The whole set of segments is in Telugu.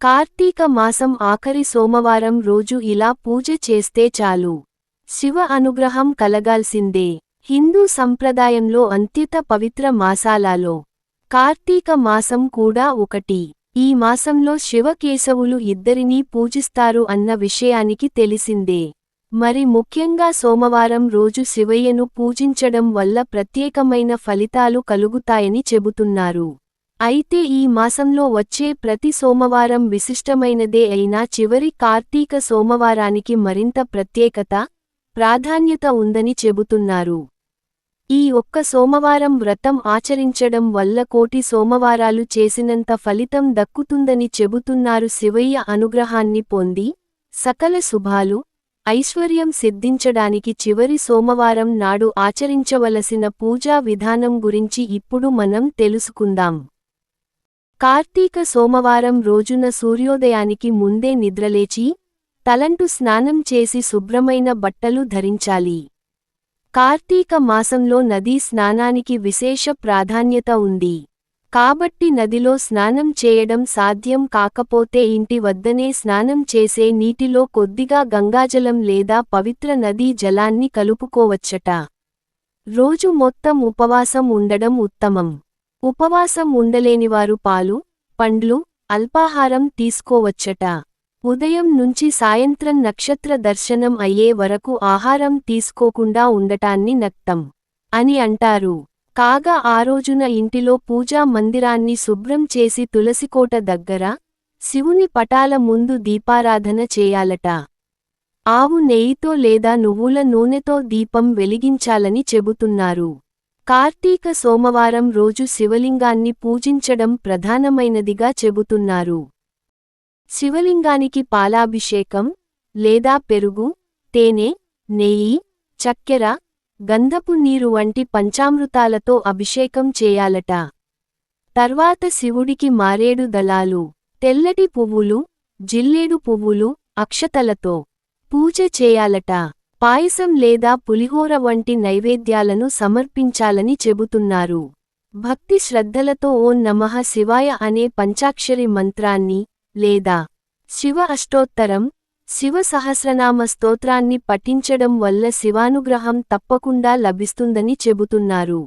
కార్తీక మాసం ఆఖరి సోమవారం రోజు ఇలా పూజ చేస్తే చాలు. శివ అనుగ్రహం కలగాల్సిందే. హిందూ సంప్రదాయంలో అంత్యత పవిత్ర మాసాలలో కార్తీక మాసం కూడా ఒకటి. ఈ మాసంలో శివకేశవులు ఇద్దరినీ పూజిస్తారు అన్న విషయానికి తెలిసిందే. మరి ముఖ్యంగా సోమవారం రోజు శివయ్యను పూజించడం వల్ల ప్రత్యేకమైన ఫలితాలు కలుగుతాయని చెబుతున్నారు. అయితే ఈ మాసంలో వచ్చే ప్రతి సోమవారం విశిష్టమైనదే అయినా చివరి కార్తీక సోమవారానికి మరింత ప్రత్యేకత ప్రాధాన్యత ఉందని చెబుతున్నారు. ఈ ఒక్క సోమవారం వ్రతం ఆచరించడం వల్ల కోటి సోమవారాలు చేసినంత ఫలితం దక్కుతుందని చెబుతున్నారు శివయ్య అనుగ్రహాన్ని పొంది సకల శుభాలు ఐశ్వర్యం సిద్ధించడానికి చివరి సోమవారం నాడు ఆచరించవలసిన పూజా విధానం గురించి ఇప్పుడు మనం తెలుసుకుందాం. కార్తీక సోమవారం రోజున సూర్యోదయానికి ముందే నిద్రలేచి తలంటు స్నానం చేసి శుభ్రమైన బట్టలు ధరించాలి. కార్తీక మాసంలో నదీ స్నానానికి విశేష ప్రాధాన్యత ఉంది. కాబట్టి నదిలో స్నానం చేయడం సాధ్యం కాకపోతే ఇంటి వద్దనే స్నానం చేసే నీటిలో కొద్దిగా గంగాజలం లేదా పవిత్ర నదీ జలాన్ని కలుపుకోవచ్చట. రోజు మొత్తం ఉపవాసం ఉండడం ఉత్తమం. ఉపవాసం ఉండలేనివారు పాలు పండ్లు అల్పాహారం తీసుకోవచ్చట. ఉదయం నుంచి సాయంత్రం నక్షత్ర దర్శనం అయ్యే వరకు ఆహారం తీసుకోకుండా ఉండటాన్ని నక్తం అని అంటారు. కాగా ఆ రోజున ఇంటిలో పూజా మందిరాన్ని శుభ్రం చేసి తులసికోట దగ్గర శివుని పటాల ముందు దీపారాధన చేయాలట. ఆవు నెయ్యితో లేదా నువ్వుల నూనెతో దీపం వెలిగించాలని చెబుతున్నారు. కార్తీక సోమవారం రోజు శివలింగాన్ని పూజించడం ప్రధానమైనదిగా చెబుతున్నారు. శివలింగానికి పాలాభిషేకం లేదా పెరుగు తేనె నెయ్యి చక్కెర గంధపు నీరు వంటి పంచామృతాలతో అభిషేకం చేయాలట. తర్వాత శివుడికి మారేడు దళాలు తెల్లటి పువ్వులు జిల్లేడు పువ్వులు అక్షతలతో పూజ చేయాలట. పాయసం లేదా పులిహోర వంటి నైవేద్యాలను సమర్పించాలని చెబుతున్నారు. భక్తి శ్రద్ధలతో ఓం నమః శివాయ అనే పంచాక్షరి మంత్రాన్ని లేదా శివ అష్టోత్తరం శివ సహస్రనామ స్తోత్రాన్ని పఠించడం వల్ల శివానుగ్రహం తప్పకుండా లభిస్తుందని చెబుతున్నారు.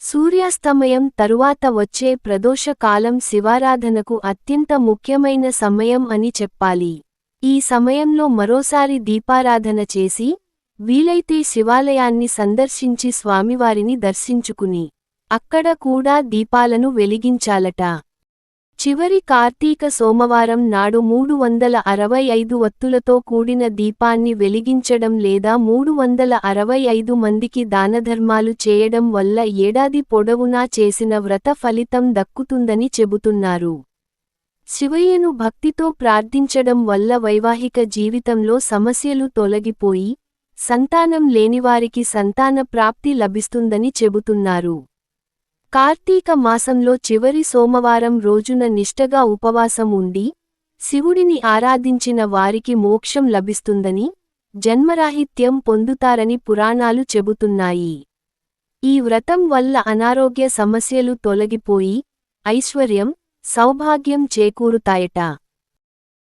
సూర్యాస్తమయం తరువాత వచ్చే ప్రదోష కాలం శివారాధనకు అత్యంత ముఖ్యమైన సమయం అని చెప్పాలి. ఈ సమయంలో మరోసారి దీపారాధన చేసి వీలైతే శివాలయాన్ని సందర్శించి స్వామివారిని దర్శించుకుని అక్కడ కూడా దీపాలను వెలిగించాలట. చివరి కార్తీక సోమవారం నాడు మూడు వందల అరవై ఐదు వత్తులతో కూడిన దీపాన్ని వెలిగించడం లేదా మూడు వందల అరవై ఐదు మందికి దానధర్మాలు చేయడం వల్ల ఏడాది పొడవునా చేసిన వ్రత ఫలితం దక్కుతుందని చెబుతున్నారు. శివయ్యను భక్తితో ప్రార్థించడం వల్ల వైవాహిక జీవితంలో సమస్యలు తొలగిపోయి సంతానం లేనివారికి సంతాన ప్రాప్తి లభిస్తుందని చెబుతున్నారు. కార్తీక మాసంలో చివరి సోమవారం రోజున నిష్టగా ఉపవాసం ఉండి శివుడిని ఆరాధించిన వారికి మోక్షం లభిస్తుందని జన్మరాహిత్యం పొందుతారని పురాణాలు చెబుతున్నాయి. ఈ వ్రతం వల్ల అనారోగ్య సమస్యలు తొలగిపోయి ఐశ్వర్యం సౌభాగ్యం చేకూరుతాయట.